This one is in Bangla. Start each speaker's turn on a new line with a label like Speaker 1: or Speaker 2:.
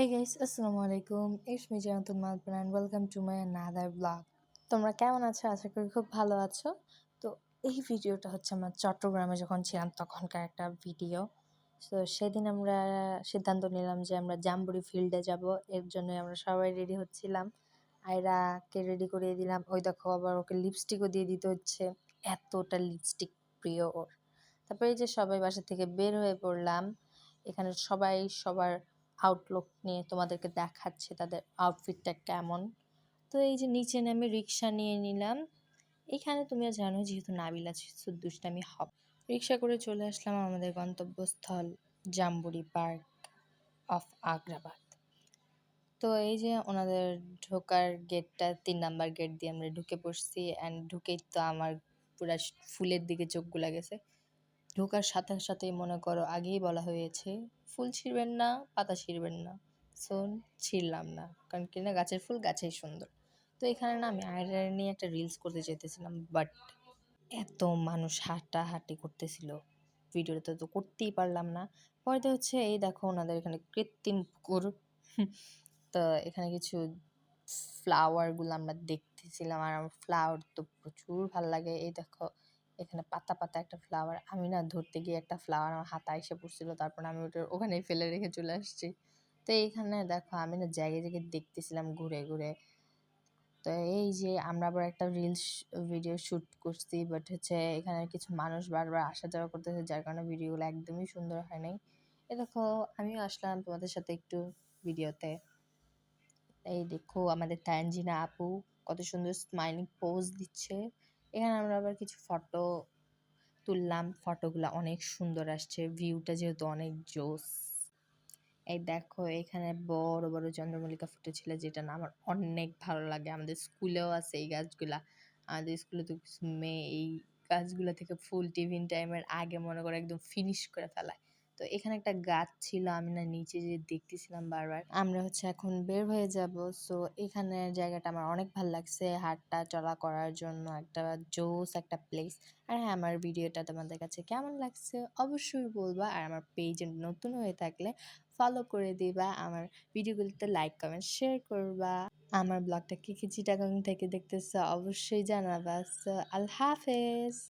Speaker 1: Hey guys, আসসালামু আলাইকুম it's me Janatul Malpan and welcome to my another blog তোমরা কেমন আছো? আশা করি খুব ভালো আছো। তো এই ভিডিওটা হচ্ছে আমরা চট্টগ্রামে যখন ছিলাম তখনকার একটা ভিডিও তো সেদিন আমরা সিদ্ধান্ত নিলাম যে আমরা জাম্বুরি ফিল্ডে যাব। এর জন্য আমরা সবাই রেডি হচ্ছিলাম। আয়রাকে রেডি করিয়ে দিলাম। ওই দেখো আবার ওকে লিপস্টিকও দিয়ে দিতে হচ্ছে। এতটা লিপস্টিক প্রিয় ওর। তারপরে এই যে সবাই বাসা থেকে বের হয়ে পড়লাম। এখানে সবাই সবার আউটলুক নিয়ে তোমাদেরকে দেখাচ্ছে তাদের আউটফিটটা কেমন। তো এই যে নিচে নেমে রিক্সা নিয়ে নিলাম। এখানে তুমিও জানো যেহেতু নাবিল আছে দুষ্টামি হব। রিক্সা করে চলে আসলাম আমাদের গন্তব্যস্থল জাম্বুরি পার্ক অফ আগ্রাবাদ। তো এই যে ওনাদের ঢোকার গেটটা তিন নাম্বার গেট দিয়ে আমরা ঢুকে পড়ছি। অ্যান্ড ঢুকেই তো আমার পুরা ফুলের দিকে চোখগুলা গেছে। ঢোকার সাথে সাথে মনে করো আগেই বলা হয়েছে, ফুল ছিঁড়বেন না, পাতা ছিঁড়বেন না। সো ছিঁড়লাম না, কারণ কি না, গাছের ফুল গাছেই সুন্দর। তো এখানে না আমি আয়রা নিয়ে একটা রিলস করতে যেতেছিলাম বাট এত মানুষ হাঁটাহাঁটি করতেছিল। ভিডিওটা তো করতেই পারলাম না। পরে হচ্ছে এই দেখো ওনাদের এখানে কৃত্রিম পুকুর। তো এখানে কিছু ফ্লাওয়ারগুলো আমরা দেখতেছিলাম, আর আমার ফ্লাওয়ার তো প্রচুর ভালো লাগে। এই দেখো এখানে পাতা পাতা একটা ফ্লাওয়ার আমি না ধরতে গিয়ে একটা ফ্লাওয়ার আমার হাতে এসে পড়ছিল, তারপর আমি ওটা ওখানেই ফেলে রেখে চলে আসছি। তো এইখানে দেখো আমি না জায়গায় জায়গায় দেখতেছিলাম ঘুরে ঘুরে। তো এই যে আমরা আবার একটা রিলস ভিডিও শ্যুট করছি বাট হচ্ছে এখানে কিছু মানুষ বারবার আসা যাওয়া করতেছে, যার কারণে ভিডিওগুলো একদমই সুন্দর হয় নাই। এ দেখো, আমিও আসলাম তোমাদের সাথে একটু ভিডিওতে এই দেখো আমাদের তানজিনা আপু, কত সুন্দর স্মাইলিং পোজ দিচ্ছে। এখানে আমরা আবার কিছু ফটো তুললাম। ফটোগুলো অনেক সুন্দর আসছে। ভিউটা যেহেতু অনেক জোস। এই দেখো, এখানে বড় বড় চন্দ্রমল্লিকা ফুটেছিল যেটা না আমার অনেক ভালো লাগে। আমাদের স্কুলেও আছে এই গাছগুলা। আমাদের স্কুলে তো কিছু মেয়ে এই গাছগুলো থেকে ফুল টিফিন টাইমের আগে মনে করে একদম ফিনিশ করে ফেলায়। তো এখানে একটা গাছ ছিল, আমি না নিচে যে দেখতেছিলাম বারবার। আমরা হচ্ছে এখন বের হয়ে যাব। সো এখানে জায়গাটা আমার অনেক ভালো লাগছে হাটটা, চলা করার জন্য, একটা জোস, একটা প্লেস আর হ্যাঁ আমার ভিডিওটা তোমাদের কাছে কেমন লাগছে অবশ্যই বলবা। আর আমার পেজে নতুন হয়ে থাকলে ফলো করে দিবা। আমার ভিডিওগুলোতে লাইক কমেন্ট শেয়ার করবা। আমার ব্লগটা কি কি চিটাগাং থেকে দেখতেছে অবশ্যই জানাবা। আল্লাহ হাফেজ!